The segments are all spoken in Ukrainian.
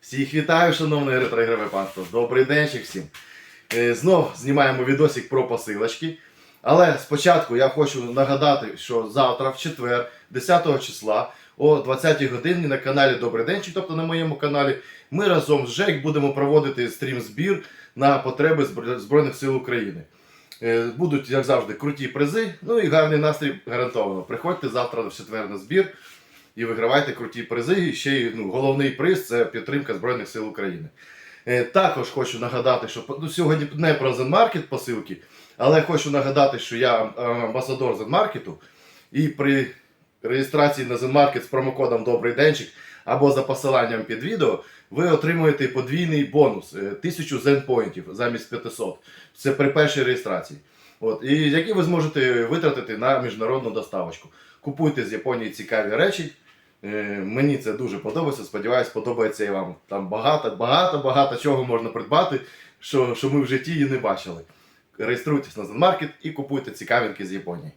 Всіх вітаю, шановне ретрограве панство. Добрий день всім. Е, Знов знімаємо відосик про посилочки. Але спочатку я хочу нагадати, що завтра, в четвер, 10 числа, о 20-й годині на каналі Добрий Денчик, тобто на моєму каналі, ми разом з ЖЕК будемо проводити стрім-збір на потреби Збройних сил України. Е, Будуть, як завжди, круті призи, ну і гарний настрій гарантовано. Приходьте завтра в четвер на збір і вигравайте круті призи. І ще й ну, головний приз це підтримка Збройних сил України. Е, Також хочу нагадати, що ну, сьогодні не про Zenmarket посилки, але хочу нагадати, що я е, амбасадор Zenmarket, і при реєстрації на Zenmarket з промокодом Добрий Денчик або за посиланням під відео ви отримуєте подвійний бонус е, 1000 зенпоінтів замість 500. Це при першій реєстрації. От, і які ви зможете витратити на міжнародну доставочку. Купуйте з Японії цікаві речі. Е, Мені це дуже подобається. Сподіваюсь, подобається і вам. Там багато, багато, багато чого можна придбати, що, що ми в житті і не бачили. Реєструйтесь на Zenmarket і купуйте цікавинки з Японії.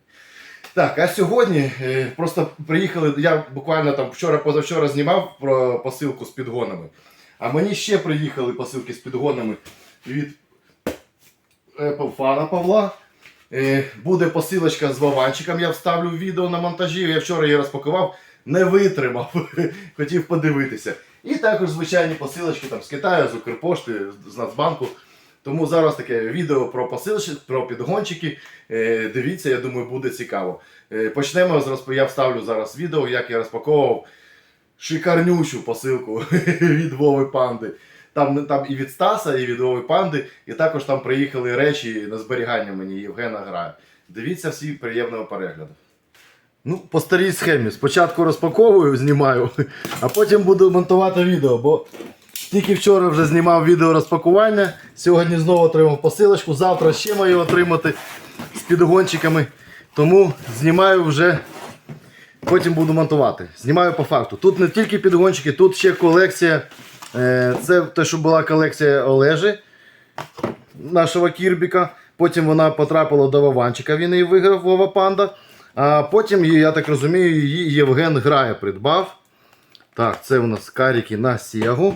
Так, а сьогодні е, просто приїхали. Я буквально там вчора позавчора знімав про посилку з підгонами. А мені ще приїхали посилки з підгонами від фана Павла. Е, Буде посилочка з вованчиком, я вставлю відео на монтажі. Я вчора її розпакував, не витримав, хотів подивитися. І також звичайні посилочки там, з Китаю, з Укрпошти, з Нацбанку. Тому зараз таке відео про посилочки, про підгончики. Е, Дивіться, я думаю, буде цікаво. Е, Почнемо з розп... Я вставлю зараз відео, як я розпаковував шикарнючу посилку від Вови Панди. Там, там і від Стаса, і від Вови Панди, і також там приїхали речі на зберігання мені Євгена Грая. Дивіться всі приємного перегляду. Ну, по старій схемі. Спочатку розпаковую, знімаю, а потім буду монтувати відео, бо тільки вчора вже знімав відео розпакування. Сьогодні знову отримав посилочку. Завтра ще маю отримати з підгончиками. Тому знімаю вже. Потім буду монтувати. Знімаю по факту. Тут не тільки підгончики, тут ще колекція. Е, Це те, що була колекція Олежі, нашого Кірбіка. Потім вона потрапила до Вованчика, він її виграв Вова Панда. А потім, я так розумію, її Євген Грає придбав. Так, це у нас каріки на Сігу.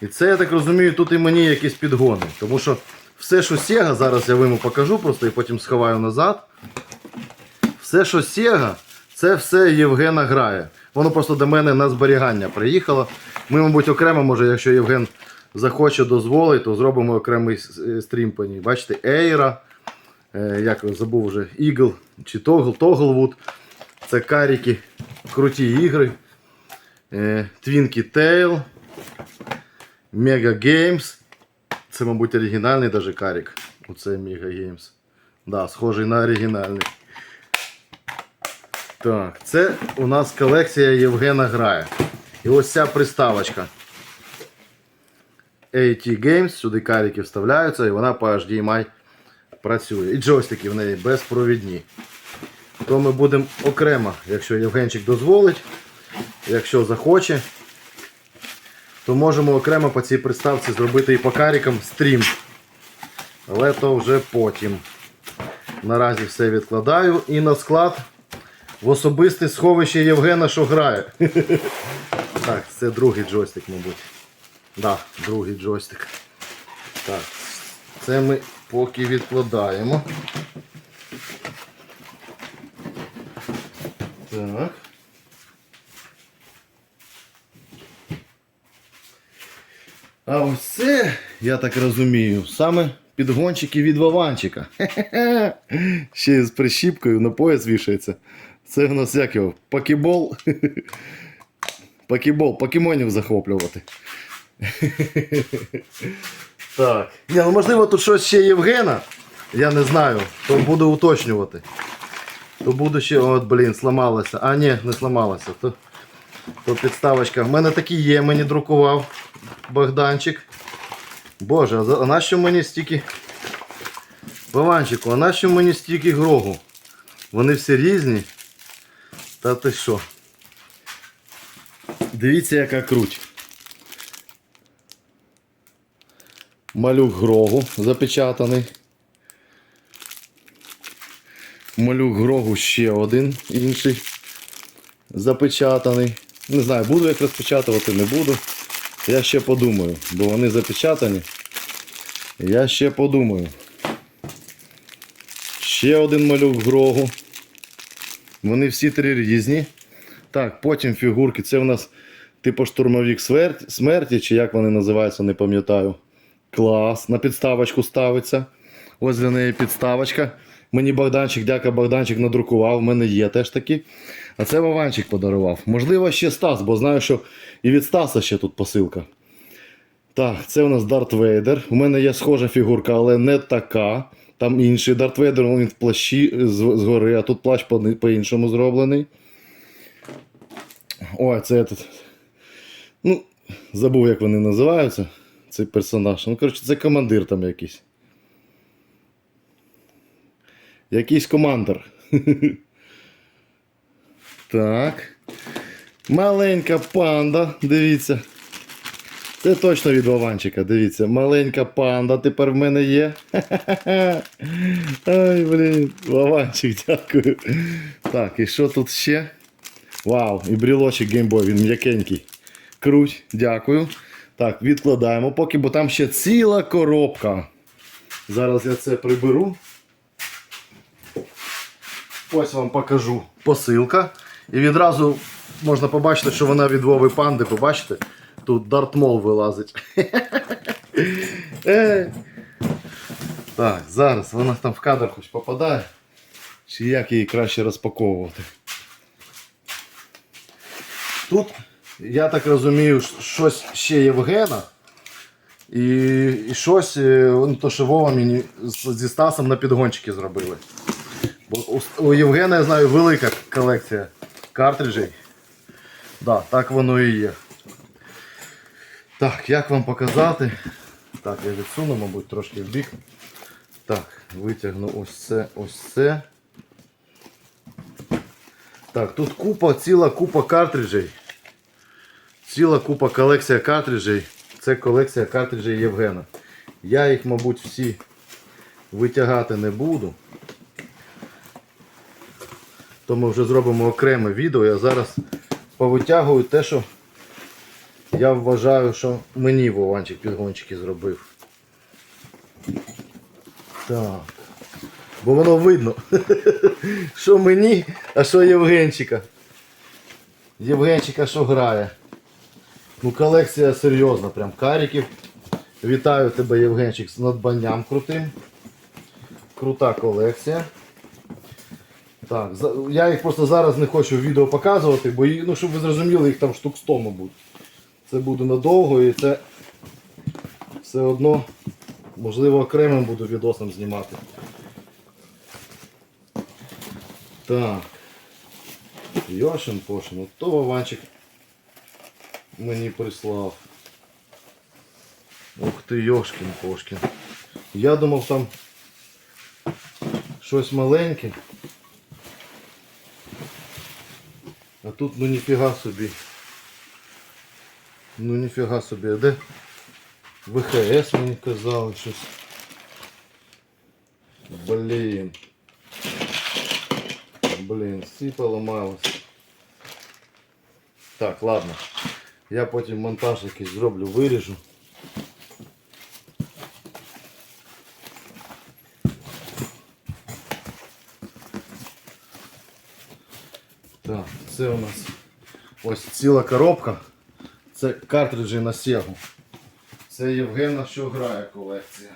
І це, я так розумію, тут і мені якісь підгони. Тому що все, що Sega, зараз я вам покажу просто і потім сховаю назад. Все, що Sega, це все Євгена грає. Воно просто до мене на зберігання приїхало. Ми, мабуть, окремо, може, якщо Євген захоче дозволить, то зробимо окремий стрім по ній. Бачите, Ейра, як я забув вже, Eagle чи Тогл, Тоглвуд. Це каріки, круті ігри. Е, Twinkie Tail, Mega Games. Це, мабуть, оригінальний даже карік. Оце Mega Games. Да, схожий на оригінальний. Так, це у нас колекція Євгена Грає. І ось ця приставочка. AT Games, сюди каріки вставляються і вона по HDMI працює. І джойстики в неї безпровідні. То ми будемо окремо, якщо Євгенчик дозволить, якщо захоче, то можемо окремо по цій приставці зробити і по карікам стрім. Але то вже потім. Наразі все відкладаю і на склад в особисте сховище Євгена, що грає. Так, це другий джойстик, мабуть. Да, другий джойстик. Так, це ми поки відкладаємо. Так. А ось це, я так розумію, саме підгончики від Вованчика. Хе-хе-хе. Ще й з прищіпкою на пояс вішається. Це в нас як його? Покебол. Покебол, покемонів захоплювати. Так. Ні, ну можливо, тут щось ще Євгена. Я не знаю. То буду уточнювати. То буду ще. От, блін, сламалося. А, ні, не сламалося. То, то підставочка. В мене такі є, мені друкував Богданчик. Боже, а нащо мені стільки. Баванчику, а нащо мені стільки грогу? Вони всі різні. Та ти що? Дивіться, яка круть. Малюк грогу запечатаний. Малюк грогу ще один інший запечатаний. Не знаю, буду як розпечатувати, не буду. Я ще подумаю, бо вони запечатані. Я ще подумаю. Ще один малюк Грогу. Вони всі три різні. Так, потім фігурки. Це у нас типу штурмовік смерті, чи як вони називаються, не пам'ятаю. Клас. На підставочку ставиться. Ось для неї підставочка. Мені Богданчик, дяка Богданчик надрукував. У мене є теж такі. А це Вованчик подарував. Можливо, ще Стас, бо знаю, що і від Стаса ще тут посилка. Так, це у нас Дарт Вейдер. У мене є схожа фігурка, але не така. Там інший Дарт Вейдер, він в плащі згори, а тут плащ по- по-іншому зроблений. Ой, це этот. Ну, забув, як вони називаються. Цей персонаж. Ну, коротше, це командир там якийсь. Якийсь командир. Так. Маленька панда, дивіться. Це точно від Вованчика, дивіться. Маленька панда тепер в мене є. Ай, блін, Вованчик, дякую. Так, і що тут ще? Вау, і брілочок геймбой, він м'якенький. Круть, дякую. Так, відкладаємо поки, бо там ще ціла коробка. Зараз я це приберу. Ось вам покажу посилка. І відразу можна побачити, що вона від Вови панди, побачите? Тут дартмол вилазить. Е. Так, зараз вона там в кадр хоч попадає. Чи як її краще розпаковувати? Тут, я так розумію, щось ще Євгена. І, і щось, ну, то, що Вова мені зі Стасом на підгончики зробили. Бо у, у Євгена, я знаю, велика колекція картриджей. Да, так воно і є. Так, як вам показати? Так, я відсуну, мабуть, трошки в бік. Так, витягну ось це, ось це. Так, тут купа, ціла купа картриджей. Ціла купа колекція картриджей. Це колекція картриджей Євгена. Я їх, мабуть, всі витягати не буду. То ми вже зробимо окреме відео. Я зараз повитягую те, що я вважаю, що мені Вованчик підгончики зробив. Так. Бо воно видно, що мені, а що Євгенчика. Євгенчика що грає. Ну, колекція серйозна, прям каріків. Вітаю тебе, Євгенчик, з надбанням крутим. Крута колекція. Так, я їх просто зараз не хочу в відео показувати, бо ну, щоб ви зрозуміли, їх там штук 100, мабуть. Це буде надовго і це все одно, можливо, окремим буду відосом знімати. Так. Йошин Пошин, от то Вованчик мені прислав. Ух ти, Йошкін Пошкін. Я думав там щось маленьке. А тут ну ніфіга собі. Ну ніфіга собі, а де? ВХС мені казали щось. Блін. Блін, всі поламалось. Так, ладно. Я потім монтаж якийсь зроблю, виріжу. Так, це у нас ось ціла коробка. Це картриджі на Сегу. Це Євгена, що грає колекція.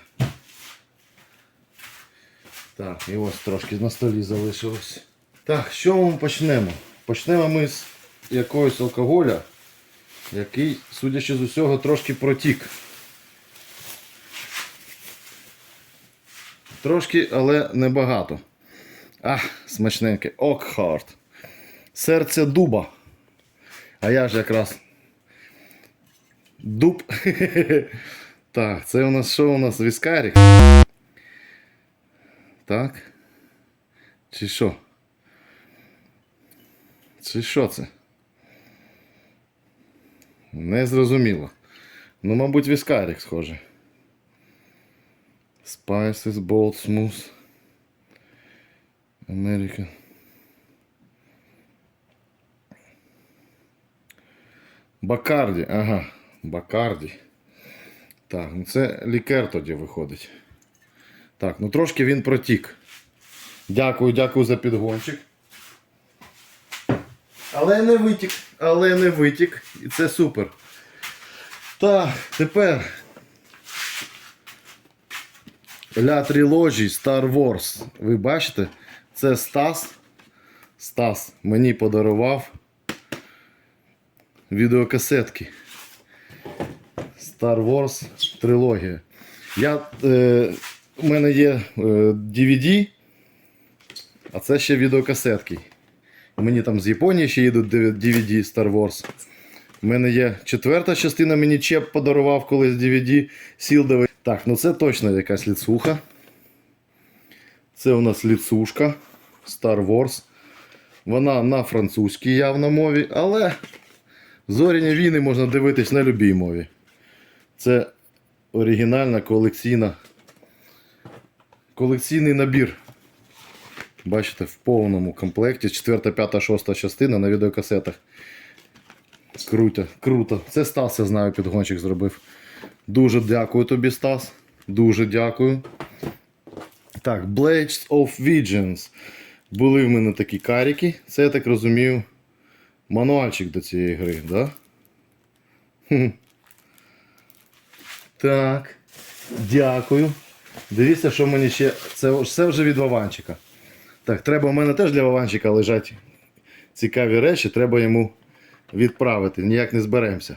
Так, і ось трошки на столі залишилось. Так, що ми почнемо? Почнемо ми з якогось алкоголя, який, судячи з усього, трошки протік. Трошки, але небагато. А, смачненький. Окхарт. Серце дуба. А я ж якраз дуб. Так, це у нас що у нас? Віскарік? Так. Чи що? Чи що це? Не зрозуміло. Ну, мабуть, віскарік схоже. Spices, Bold Smooth. American. Бакарді, ага, Бакарді. Так, ну це лікер тоді виходить. Так, ну трошки він протік. Дякую, дякую за підгончик. Але не витік, але не витік. І це супер. Так, тепер. Ля трилогії Star Wars. Ви бачите? Це Стас. Стас мені подарував відеокасетки. Star Wars трилогія. Я, е, у мене є е, DVD, а це ще відеокасетки. Мені там з Японії ще їдуть DVD Star Wars. У мене є четверта частина, мені Чеп подарував колись DVD Сілдовий. Так, ну це точно якась ліцуха. Це у нас ліцушка Star Wars. Вона на французькій явно мові, але зоряні війни можна дивитись на любій мові. Це оригінальна колекційна. Колекційний набір. Бачите, в повному комплекті. 4, 5, 6 частина на відеокасетах. Круто, круто. Це Стас, я знаю, підгончик зробив. Дуже дякую тобі, Стас. Дуже дякую. Так, Blades of Visions. Були в мене такі каріки. Це, я так розумію, мануальчик до цієї гри, да? Так. Дякую. Дивіться, що мені ще. Це, це вже від Вованчика. Так, треба у мене теж для Вованчика лежать цікаві речі, треба йому відправити. Ніяк не зберемося.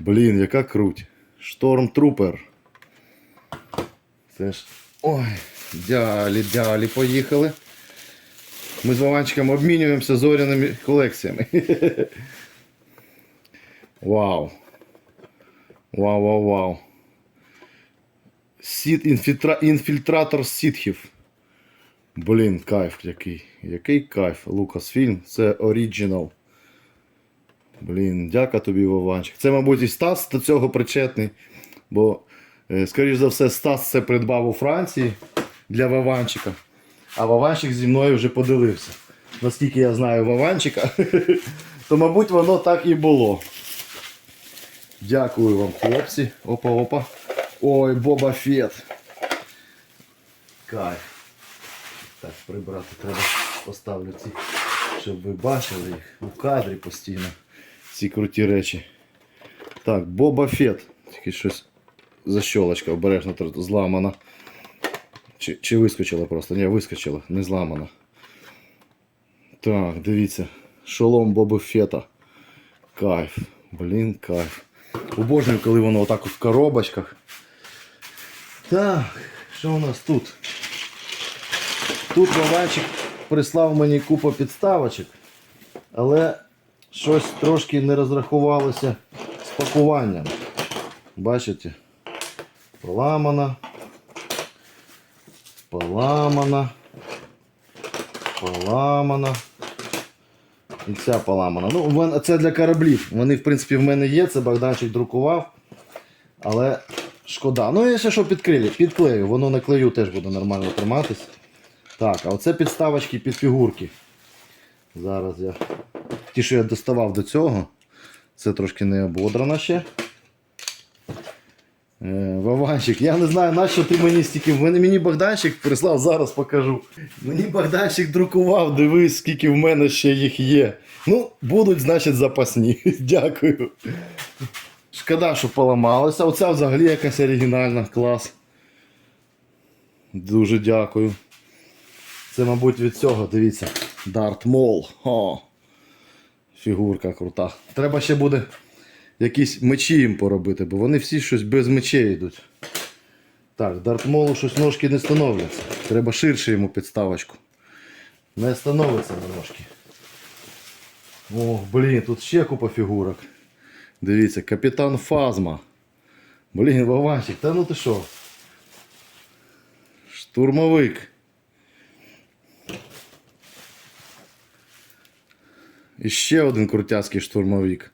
Блін, яка круть. Штормтрупер. Це ж. Ой, далі, далі поїхали. Ми з Вованчиком обмінюємося зоряними колекціями. Вау. Вау, вау, вау. Сіт, інфільтра, інфільтратор сітхів. Блін, кайф який. Який кайф. Лукасфільм. Це оригінал. Блін, дяка тобі, Вованчик. Це, мабуть, і Стас до цього причетний. Бо, е, скоріш за все, Стас це придбав у Франції для Вованчика. А Вованчик зі мною вже поділився. Наскільки я знаю Вованчика, то, мабуть, воно так і було. Дякую вам, хлопці. Опа-опа. Ой, Боба Фет. Кайф. Так, прибрати треба. Поставлю ці, щоб ви бачили їх у кадрі постійно. Ці круті речі. Так, Боба Фет. Тільки щось защолочка обережно зламана. Чи, чи вискочила просто? Ні, вискочила, не зламана. Так, дивіться. Шолом Боба Фета. Кайф. Блін, кайф. Обожнюю, коли воно отак от в коробочках. Так, що у нас тут? Тут Вованчик прислав мені купу підставочок, але щось трошки не розрахувалося з пакуванням. Бачите? Поламана. Поламана. Поламана. І ця поламана. Ну, це для кораблів. Вони, в принципі, в мене є, це Богданчик друкував. Але шкода. Ну, я ще що підклею, підклею, воно на клею теж буде нормально триматись. Так, а оце підставочки під фігурки. Зараз я. Ті, що я доставав до цього. Це трошки не ободрано ще. Е, Вованчик, я не знаю, на що ти мені стільки. Мені Богданчик прислав, зараз покажу. Мені Богданчик друкував, дивись, скільки в мене ще їх є. Ну, будуть, значить, запасні. Дякую. Шкода, що поламалося. Оця взагалі якась оригінальна, клас. Дуже дякую. Це, мабуть, від цього, дивіться. Дарт Мол. О. Фігурка крута. Треба ще буде якісь мечі їм поробити, бо вони всі щось без мечей йдуть. Так, Дарт Молу щось ножки не становляться. Треба ширше йому підставочку. Не становиться на ножки. Ох, блін, тут ще купа фігурок. Дивіться, капітан Фазма. Блін, Вованчик, та ну ти що? Штурмовик. І ще один крутяцький штурмовик.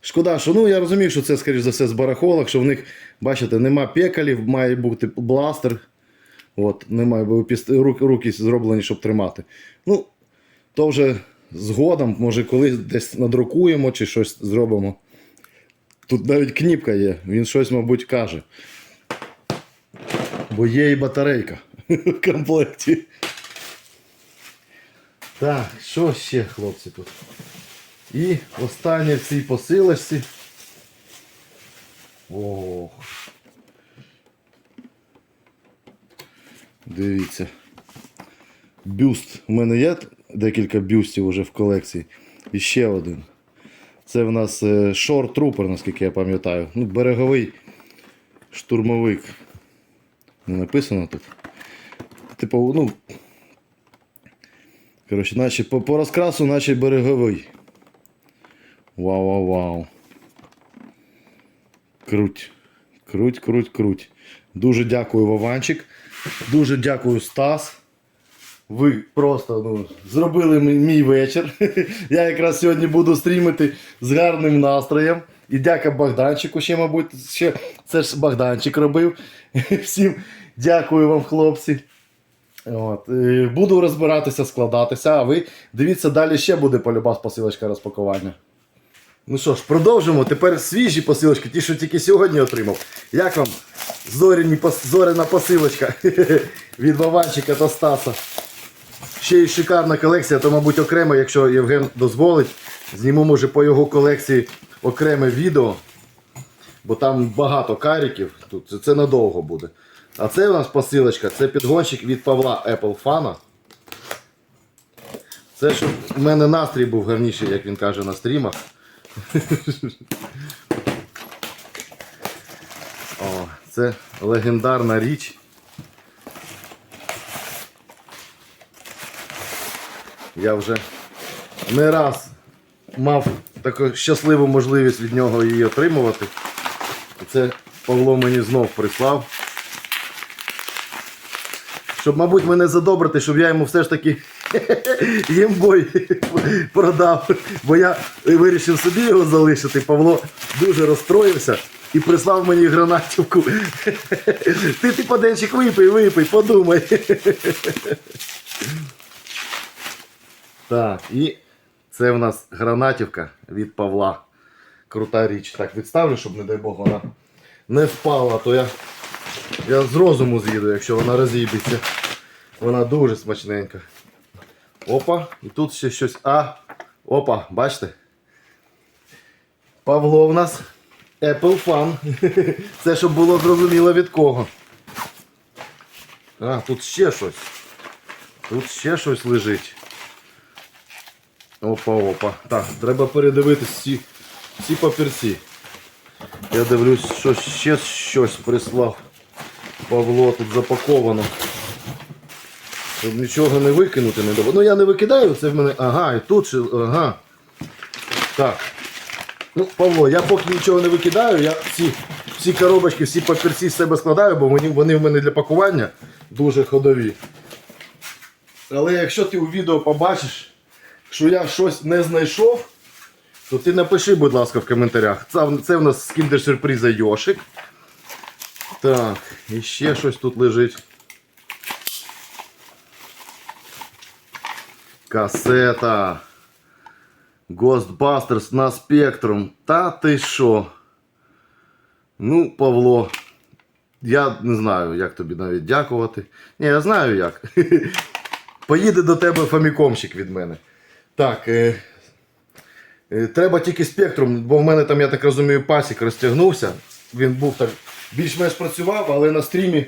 Шкода, що ну я розумію, що це, скоріш за все, з барахолок, що в них, бачите, нема пекалів, має бути бластер. От, немає, руки зроблені, щоб тримати. Ну, то вже згодом, може, колись десь надрукуємо чи щось зробимо. Тут навіть кніпка є, він щось, мабуть, каже. Бо є і батарейка в комплекті. Так, що ще, хлопці, тут? І останнє в цій посилочці. Ох. Дивіться. Бюст. У мене є декілька бюстів вже в колекції. І ще один. Це в нас е, Shore Trooper, наскільки я пам'ятаю. Ну, береговий штурмовик. Не написано тут. Типу, ну. Коротше, наче по, по розкрасу, наче береговий. Вау, вау, вау. Круть. Круть, круть, круть. Дуже дякую, Вованчик. Дуже дякую, Стас. Ви просто ну, зробили мій вечір. Я якраз сьогодні буду стрімити з гарним настроєм. І дяка Богданчику ще, мабуть, ще це ж Богданчик робив. Всім дякую вам, хлопці. От. Буду розбиратися, складатися, а ви дивіться, далі ще буде полюбас посилочка розпакування. Ну що ж, продовжимо. Тепер свіжі посилочки, ті, що тільки сьогодні отримав. Як вам зоряні, зоряна посилочка від Вованчика та Стаса? Ще й шикарна колекція, то, мабуть, окремо, якщо Євген дозволить, зніму, може, по його колекції окреме відео. Бо там багато каріків, тут це надовго буде. А це у нас посилочка, це підгонщик від Павла Apple Fan. Це щоб в мене настрій був гарніший, як він каже на стрімах. О, це легендарна річ. Я вже не раз мав таку щасливу можливість від нього її отримувати. Це Павло мені знов прислав. Щоб, мабуть, мене задобрити, щоб я йому все ж таки їмбой продав. Бо я вирішив собі його залишити. Павло дуже розстроївся і прислав мені гранатівку. Ти типа денчик випий, випий, подумай. Так, і це в нас гранатівка від Павла. Крута річ. Так, відставлю, щоб, не дай Бог, вона не впала, то я, я з розуму з'їду, якщо вона розійдеться. Вона дуже смачненька. Опа, і тут ще щось. А, опа, бачите? Павло в нас Apple Fan. Це щоб було зрозуміло від кого. А, тут ще щось. Тут ще щось лежить. Опа, опа. Так, треба передивитись всі, всі папірці. Я дивлюсь, що ще щось прислав. Павло тут запаковано. Щоб нічого не викинути не доводить. Ну я не викидаю, це в мене. Ага, і тут ще. Ага. Так. Ну, Павло, я поки нічого не викидаю, я всі, всі коробочки, всі папірці з себе складаю, бо вони, вони в мене для пакування дуже ходові. Але якщо ти у відео побачиш, що я щось не знайшов, то ти напиши, будь ласка, в коментарях. Це, це в нас з кіндер сюрприза Йошик. Так, і ще щось тут лежить. Касета. Ghostbusters на Spectrum. Та ти що? Ну, Павло, я не знаю, як тобі навіть дякувати. Ні, я знаю як. Поїде до тебе фамікомщик від мене. Так. Е, е, треба тільки спектрум, бо в мене там, я так розумію, пасік розтягнувся. Він був так більш-менш працював, але на стрімі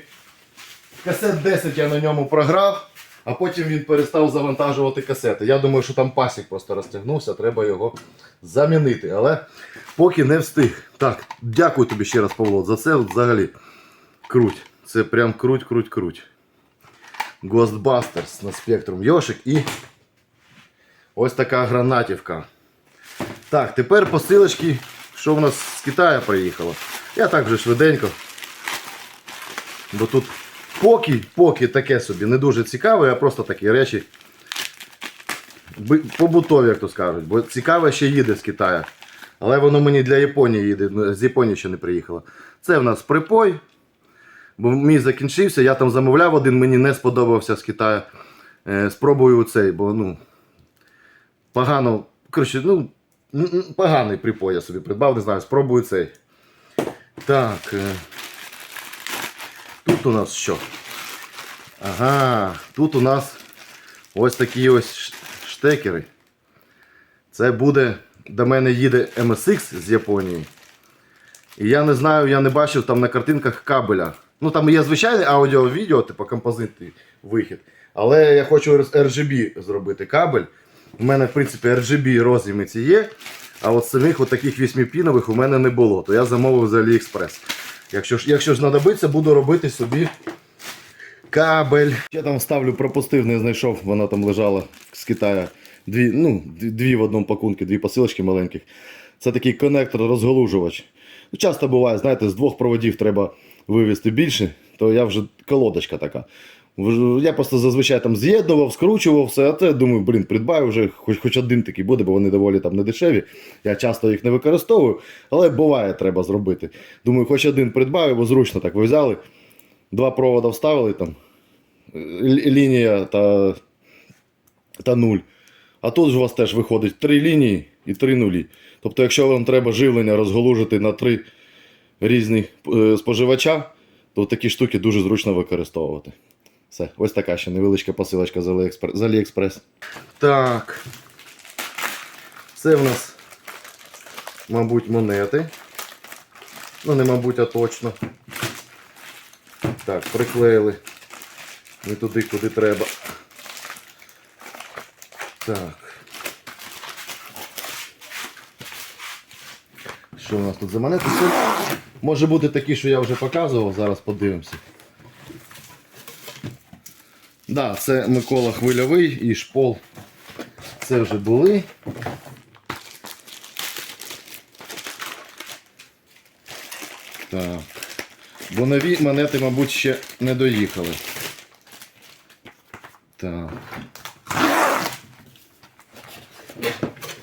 касет 10 я на ньому програв, а потім він перестав завантажувати касети. Я думаю, що там пасік просто розтягнувся, треба його замінити. Але поки не встиг. Так, дякую тобі ще раз, Павло, за це взагалі. Круть. Це прям круть, круть, круть. Ghostbusters на Spectrum Йошик і ось така гранатівка. Так, тепер посилочки, що в нас з Китаю приїхало. Я так вже швиденько. Бо тут поки, поки таке собі не дуже цікаве, а просто такі речі побутові, як то скажуть. Бо цікаве ще їде з Китаю. Але воно мені для Японії їде, з Японії ще не приїхало. Це в нас припой. Бо мій закінчився, я там замовляв один, мені не сподобався з Китаю. Е, спробую цей, бо ну. погано. Коротше, ну, поганий припой я собі придбав, не знаю, спробую цей. Так. е, Тут у нас що? Ага, тут у нас ось такі ось штекери. Це буде. До мене їде MSX з Японії. І я не знаю, я не бачив там на картинках кабеля. Ну там є звичайний аудіо-відео, типу композитний вихід. Але я хочу RGB зробити кабель. У мене, в принципі, RGB роз'ємиці є. А от самих от таких вісьмипінових у мене не було. То я замовив з AliExpress. Якщо ж, якщо ж знадобиться, буду робити собі кабель. Я там ставлю, пропустив, не знайшов, вона там лежала з Китаю. Дві, ну, дві в одному пакунку, дві посилочки маленьких. Це такий коннектор, розголужувач. Ну, Часто буває, знаєте, з двох проводів треба вивести більше, то я вже колодочка така. Я просто зазвичай там з'єднував, скручував все, а це думаю, блін, придбаю вже хоч, хоч один такий буде, бо вони доволі там не. Я часто їх не використовую, але буває, треба зробити. Думаю, хоч один придбаю, бо зручно так. Ви взяли, два провода вставили там, лінія та, та нуль. А тут ж у вас теж виходить три лінії і три нулі. Тобто, якщо вам треба живлення розголужити на три різні е, споживача, то такі штуки дуже зручно використовувати. Все, ось така ще невеличка посилочка з Aliexpress. З AliExpress. Так. Це в нас, мабуть, монети. Ну, не мабуть, а точно. Так, приклеїли. Не туди, куди треба. Так. Що у нас тут за монети? Це може бути такі, що я вже показував, зараз подивимося. Да, це Микола Хвильовий і Шпол. Це вже були. Так. Бо нові монети, мабуть, ще не доїхали. Так.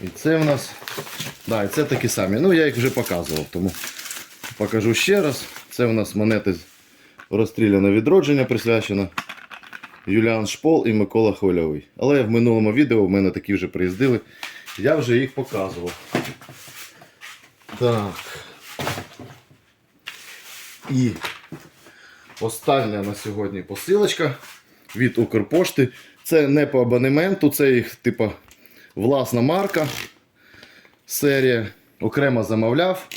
І це в нас. Да, і це такі самі. Ну, я їх вже показував, тому покажу ще раз. Це у нас монети розстріляне відродження присвячено. Юліан Шпол і Микола Хвильовий. Але в минулому відео в мене такі вже приїздили. Я вже їх показував. Так. І остання на сьогодні посилочка від Укрпошти. Це не по абонементу, це їх типа власна марка. Серія. Окремо замовляв.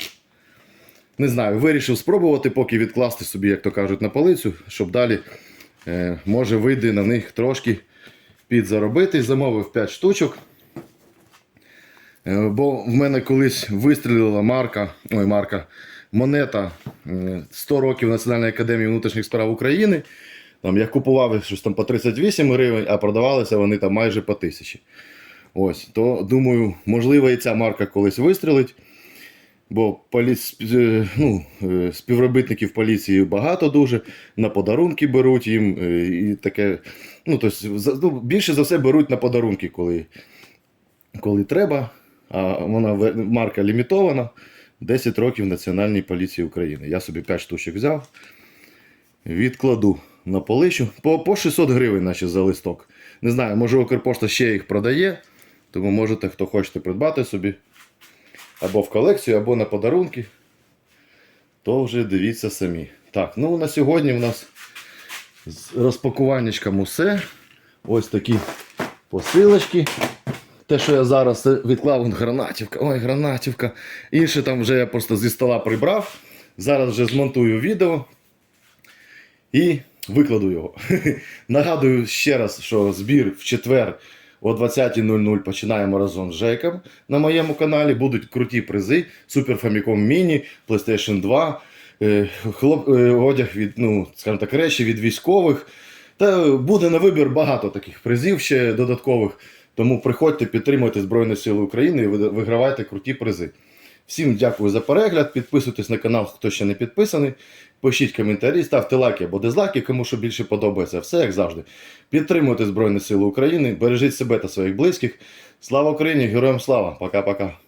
Не знаю, вирішив спробувати, поки відкласти собі, як то кажуть, на полицю, щоб далі може вийде на них трошки підзаробити. Замовив 5 штучок. Е, Бо в мене колись вистрілила марка, ой, марка, монета е, 100 років Національної академії внутрішніх справ України. Там я купував щось там по 38 гривень, а продавалися вони там майже по 1000. Ось, то думаю, можливо, і ця марка колись вистрілить. Бо полі... е, ну, е, співробітників поліції багато дуже, на подарунки беруть їм е, і таке. Ну, тобто, більше за все беруть на подарунки, коли, коли треба. А вона марка лімітована. 10 років Національній поліції України. Я собі 5 штучок взяв. Відкладу на поличу. По, по 600 гривень, наче за листок. Не знаю, може Укрпошта ще їх продає. Тому можете, хто хочете придбати собі або в колекцію, або на подарунки, то вже дивіться самі. Так, ну на сьогодні в нас з розпакуваннячком усе. Ось такі посилочки. Те, що я зараз відклав, гранатівка, ой, гранатівка. Інше там вже я просто зі стола прибрав. Зараз вже змонтую відео і викладу його. Нагадую ще раз, що збір в четвер о 20.00 починаємо разом з Жеком на моєму каналі. Будуть круті призи: Super Famicom Mini, PlayStation 2, е, хлоп, е, одяг від, ну, скажімо так, речі від військових. Та буде на вибір багато таких призів ще додаткових. Тому приходьте, підтримуйте Збройні Сили України і вигравайте круті призи. Всім дякую за перегляд. Підписуйтесь на канал, хто ще не підписаний. Пишіть коментарі, ставте лайки або дизлайки, кому що більше подобається. Все як завжди. Підтримуйте Збройні Сили України, бережіть себе та своїх близьких. Слава Україні! Героям слава! Пока-пока!